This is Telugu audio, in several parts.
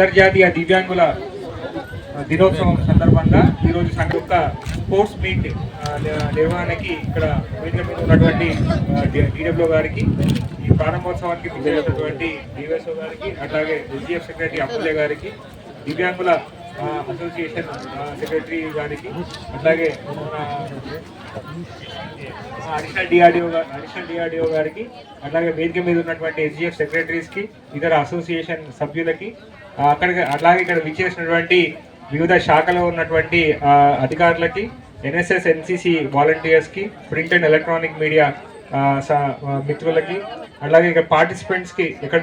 అంతర్జాతీయ దివ్యాంగుల దినోత్సవం సందర్భంగా ఈరోజు సంఘ యొక్క స్పోర్ట్స్ మీట్ నిర్వహణకి ఇక్కడ వేదిక మీద ఉన్నటువంటి డిడబ్ల్యూ గారికి ఈ ప్రారంభోత్సవానికి విచ్చేసినటువంటి డివైఎస్ఓ గారికి అట్లాగే ఎస్జిఎఫ్ సెక్రటరీ అప్పులే గారికి దివ్యాంగుల అసోసియేషన్ సెక్రటరీ గారికి అట్లాగే అడిషనల్ డిఆర్డిఓ అడిషనల్ డిఆర్డిఓ గారికి అట్లాగే వేదిక మీద ఉన్నటువంటి ఎస్జిఎఫ్ సెక్రటరీస్కి ఇతర అసోసియేషన్ సభ్యులకి అక్కడికి అక్కడ అట్లాగే ఇక్కడ విచ్చేసినటువంటి వివిధ శాఖలో ఉన్నటువంటి అధికారులకి ఎన్ఎస్ఎస్ ఎన్సిసి వాలంటీర్స్కి ప్రింట్ అండ్ ఎలక్ట్రానిక్ మీడియా మిత్రులకి అలాగే ఇక్కడ పార్టిసిపెంట్స్కి ఇక్కడ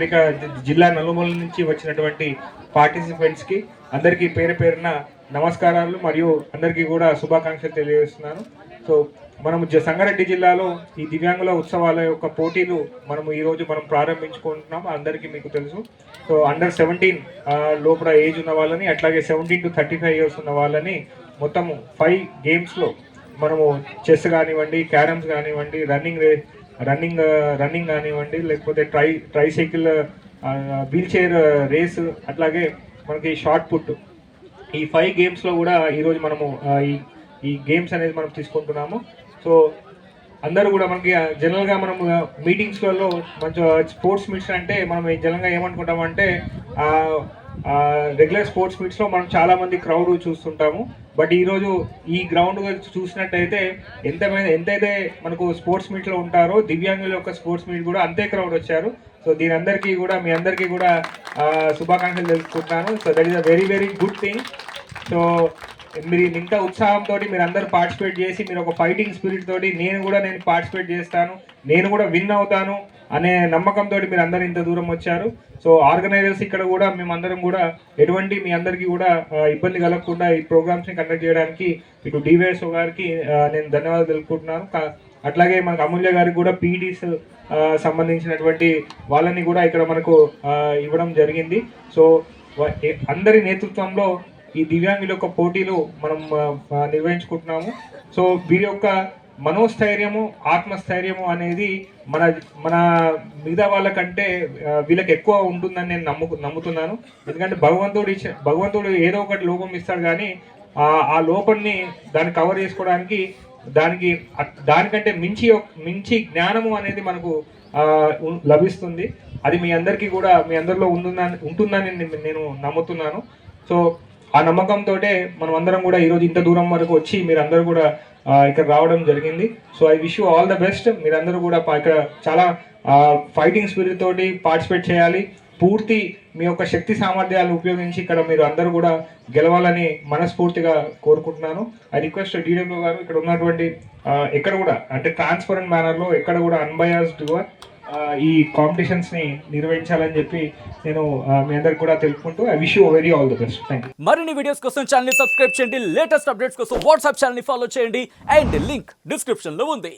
జిల్లా నలుమూల నుంచి వచ్చినటువంటి పార్టిసిపెంట్స్కి అందరికీ పేరు పేరున నమస్కారాలు మరియు అందరికీ కూడా శుభాకాంక్షలు తెలియజేస్తున్నాను. సో మనము జ- సంగారెడ్డి జిల్లాలో ఈ దివ్యాంగుల ఉత్సవాల యొక్క పోటీలు మనము ఈరోజు మనం ప్రారంభించుకుంటున్నాం. అందరికీ మీకు తెలుసు. సో అండర్ సెవెంటీన్ లోపల ఏజ్ ఉన్న వాళ్ళని అట్లాగే seventeen to thirty five years ఉన్న వాళ్ళని మొత్తము ఫైవ్ గేమ్స్లో మనము చెస్ కానివ్వండి క్యారమ్స్ కానివ్వండి రన్నింగ్ రే రన్నింగ్ రన్నింగ్ కానివ్వండి లేకపోతే try try cycle wheelchair race అట్లాగే మనకి షార్ట్ పుట్ ఈ ఫైవ్ గేమ్స్లో కూడా ఈరోజు మనము ఈ ఈ గేమ్స్ అనేది మనం తీసుకుంటున్నాము. సో అందరూ కూడా మనకి జనరల్గా మనం మీటింగ్స్లలో మంచి స్పోర్ట్స్ మీట్స్ అంటే మనం జనరల్గా ఏమనుకుంటామంటే రెగ్యులర్ స్పోర్ట్స్ మీట్స్లో మనం చాలామంది క్రౌడ్ చూస్తుంటాము. బట్ ఈరోజు ఈ గ్రౌండ్ చూసినట్టయితే ఎంత ఎంతైతే మనకు స్పోర్ట్స్ మీట్లో ఉంటారో దివ్యాంగుల యొక్క స్పోర్ట్స్ మీట్ కూడా అంతే క్రౌడ్ వచ్చారు. సో దీని అందరికీ కూడా మీ అందరికీ కూడా శుభాకాంక్షలు తెలుసుకుంటున్నాను so that is a very very good thing so మీరు ఇంత ఉత్సాహంతో మీరు అందరు పార్టిసిపేట్ చేసి మీరు ఒక ఫైటింగ్ స్పిరిట్ తోటి నేను కూడా నేను పార్టిసిపేట్ చేస్తాను నేను కూడా విన్ అవుతాను అనే నమ్మకంతో మీరు అందరు ఇంత దూరం వచ్చారు. సో ఆర్గనైజర్స్ ఇక్కడ కూడా మేమందరం కూడా ఎటువంటి మీ అందరికీ కూడా ఇబ్బంది కలగకుండా ఈ ప్రోగ్రామ్స్ని కండక్ట్ చేయడానికి ఇటు డివైఎస్ఓ గారికి నేను ధన్యవాదాలు తెలుపుకుంటున్నాను. అట్లాగే మనకు అమూల్య గారికి కూడా పీడీస్ సంబంధించినటువంటి వాళ్ళని కూడా ఇక్కడ మనకు ఇవ్వడం జరిగింది. సో అందరి నేతృత్వంలో ఈ దివ్యాంగుల యొక్క పోటీలు మనం నిర్వహించుకుంటున్నాము. సో వీరి యొక్క మనోస్థైర్యము ఆత్మస్థైర్యము అనేది మన మన మిగతా వాళ్ళకంటే వీళ్ళకి ఎక్కువ ఉంటుందని నేను నమ్ము నమ్ముతున్నాను. ఎందుకంటే భగవంతుడు ఇచ్చే భగవంతుడు ఏదో ఒకటి లోపం ఇస్తాడు కానీ ఆ ఆ లోపాన్ని దాన్ని కవర్ చేసుకోవడానికి దానికి దానికంటే మించి మించి జ్ఞానము అనేది మనకు లభిస్తుంది. అది మీ అందరికీ కూడా మీ అందరిలో ఉంటుందని ఉంటుందని నేను నమ్ముతున్నాను. సో ఆ నమ్మకంతో మనం అందరం కూడా ఈరోజు ఇంత దూరం వరకు వచ్చి మీరందరూ కూడా ఇక్కడ రావడం జరిగింది. So I wish you all the best మీరందరూ కూడా ఇక్కడ చాలా ఫైటింగ్ స్పిరిట్ తోటి పార్టిసిపేట్ చేయాలి. పూర్తి మీ యొక్క శక్తి సామర్థ్యాలు ఉపయోగించి ఇక్కడ మీరు అందరూ కూడా గెలవాలని మనస్ఫూర్తిగా కోరుకుంటున్నాను. ఐ రిక్వెస్ట్ డీడబ్ల్యూ గారు ఇక్కడ ఉన్నటువంటి ఎక్కడ కూడా అంటే ట్రాన్స్పరెంట్ మేనర్లో ఎక్కడ కూడా అన్బయాస్డ్గా ఈ కాంపిటీషన్స్ని నిర్వహించాలని చెప్పి నేను మీ అందరికి కూడా తెలుపుకుంటూ I wish you very all the best thank you మరిన్ని వీడియోస్ కోసం ఛానల్ సబ్స్క్రైబ్ చేయండి. లేటెస్ట్ అప్డేట్స్ కోసం వాట్సాప్ ఛానల్ ఫాలో చేయండి. అండ్ లింక్ డిస్క్రిప్షన్లో ఉంది.